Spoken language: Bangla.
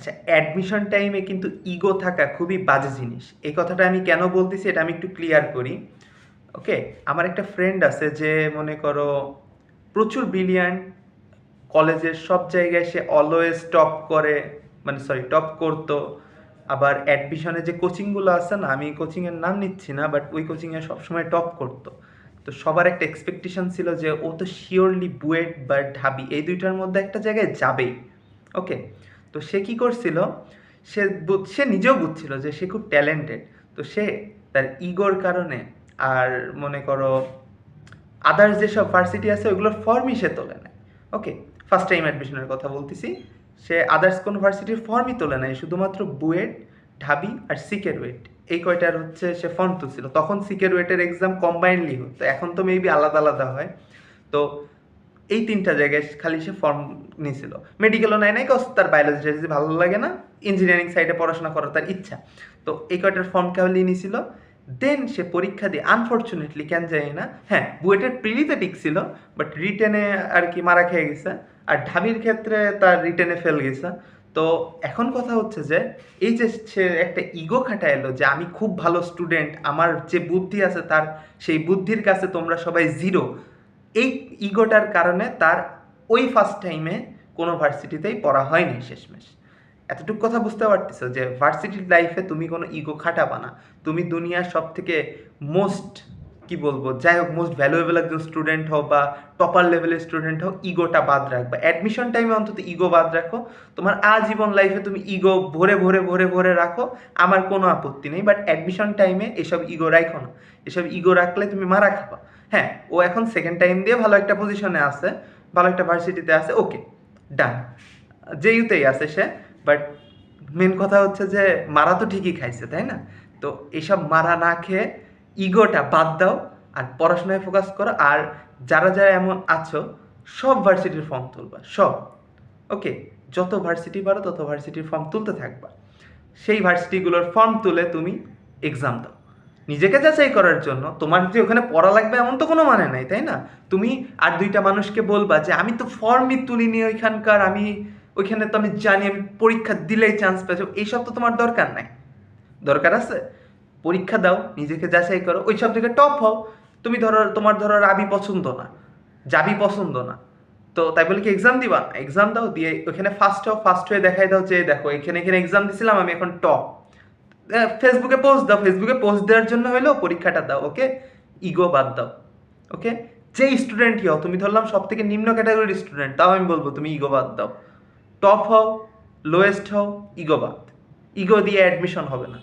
আচ্ছা অ্যাডমিশন টাইমে কিন্তু ইগো থাকা খুবই বাজে জিনিস। এই কথাটা আমি কেন বলতেছি এটা আমি একটু ক্লিয়ার করি। ওকে আমার একটা ফ্রেন্ড আছে যে মনে করো প্রচুর বিলিয়ন কলেজের সব জায়গায় সে অলওয়েজ টপ করে মানে সরি টপ করতো। আবার অ্যাডমিশনে যে কোচিংগুলো আছে না, আমি কোচিংয়ের নাম নিচ্ছি না বাট ওই কোচিংয়ে সবসময় টপ করতো। তো সবার একটা এক্সপেকটেশন ছিল যে ও তো শিওরলি বুয়েট বা ঢাবি, এই দুইটার মধ্যে একটা জায়গায় যাবেই। ওকে তো সে কি করছিল? সে সে নিজেও বুঝছিল যে সে খুব ট্যালেন্টেড তো সে তার ইগোর কারণে আর মনে করো আদার্স যেসব ভার্সিটি আছে ওগুলোর ফর্মই সে তোলে না ওকে ফার্স্ট টাইম অ্যাডমিশনের কথা বলতেছি। সে আদার্স কোনো ভার্সিটির ফর্মই তোলে নাই, শুধুমাত্র বুয়েট, ঢাবি আর সিকের ওয়েট এই কয়টার হচ্ছে সে ফর্ম তুলছিল। তখন সিকের ওয়েটের এক্সাম কম্বাইনলি হতো। এখন তো মেবি আলাদা আলাদা হয়। তো এই তিনটা জায়গায় খালি সে ফর্ম নিয়েছিল। মেডিকেলও নেয় নাই কজ তার বায়োলজি ভালো লাগে না ইঞ্জিনিয়ারিং সাইডে পড়াশোনা করার তার ইচ্ছা। তো এই কয়টার ফর্ম কেবলই নিয়েছিল। দেন সে পরীক্ষা দিয়ে আনফর্চুনেটলি কেন যায় না হ্যাঁ বুয়েটের প্রিলিতে টিকছিল বাট রিটেনে আর কি মারা খেয়ে গেছে। আর ঢাবির ক্ষেত্রে তার রিটেনে ফেল গেছে। তো এখন কথা হচ্ছে যে, এই যে সে একটা ইগো খাটা এলো যে আমি খুব ভালো স্টুডেন্ট আমার যে বুদ্ধি আছে তার, সেই বুদ্ধির কাছে তোমরা সবাই জিরো এই ইগোটার কারণে তার ওই ফার্স্ট টাইমে কোনো ভার্সিটিতেই পড়া হয়নি শেষমেশ। এতটুকু কথা বুঝতে পারতেছো যে ভার্সিটির লাইফে তুমি কোনো ইগো খাটাবা না। তুমি দুনিয়ার সব থেকে মোস্ট কি বলব, যাই হোক মোস্ট ভ্যালুয়েবল একজন স্টুডেন্ট হও বা টপার লেভেলের স্টুডেন্ট হও, ইগোটা বাদ রাখবা। অ্যাডমিশন টাইমে অন্তত ইগো বাদ রাখো। তোমার আজীবন লাইফে তুমি ইগো ভরে ভরে ভরে ভরে রাখো। আমার কোনো আপত্তি নেই বাট অ্যাডমিশন টাইমে এসব ইগো রাখো না। এসব ইগো রাখলে তুমি মারা খাবা। হ্যাঁ ও এখন সেকেন্ড টাইম দিয়ে ভালো একটা পজিশনে আছে, ভালো একটা ভার্সিটিতে আছে ওকে ডান যে ইউতেই আছে সে বাট মেন কথা হচ্ছে যে মারা তো ঠিকই খাইছে, তাই না? তো এইসব মারা না খেয়ে ইগোটা বাদ দাও আর পড়াশোনায় ফোকাস করো, আর যারা যারা এমন আছো, সব ভার্সিটির ফর্ম তুলবা, সব ওকে যত ভার্সিটি পারো, তত ভার্সিটির ফর্ম তুলতে থাকবা। সেই ভার্সিটিগুলোর ফর্ম তুলে তুমি এক্সাম দাও। নিজেকে যাচাই করার জন্য। তোমার যে ওখানে পড়া লাগবে এমন তো কোনো মানে নাই, তাই না? তুমি আর দুইটা মানুষকে বলবা যে, আমি তো ফর্মই তুলিনি ওইখানকার, আমি ওইখানে তো আমি জানি, আমি পরীক্ষা দিলেই চান্স পেয়েছি। এইসব তো তোমার দরকার নাই। দরকার আছে? পরীক্ষা দাও, নিজেকে যাচাই করো। ওই সব থেকে টপ হও। তুমি ধরো, তোমার ধরো রাবি পছন্দ না যাবি পছন্দ না। তো তাই বলে কি এক্সাম দিবা? এক্সাম দাও, দিয়ে ওখানে ফার্স্ট হও ফার্স্ট হয়ে দেখাই দাও যে, দেখো, এখানে এখানে এক্সাম দিছিলাম, আমি এখন টপ ফেসবুকে পোস্ট দাও ফেসবুকে পোস্ট দেওয়ার জন্য হলেও পরীক্ষাটা দাও ওকে ইগো বাদ দাও ওকে যে স্টুডেন্টই হও, তুমি ধরলাম সব থেকে নিম্ন ক্যাটাগরির স্টুডেন্ট তাও আমি বলব, তুমি ইগো বাদ দাও। টপ হও লোয়েস্ট হও ইগো বাদ। ইগো দিয়ে অ্যাডমিশন হবে না।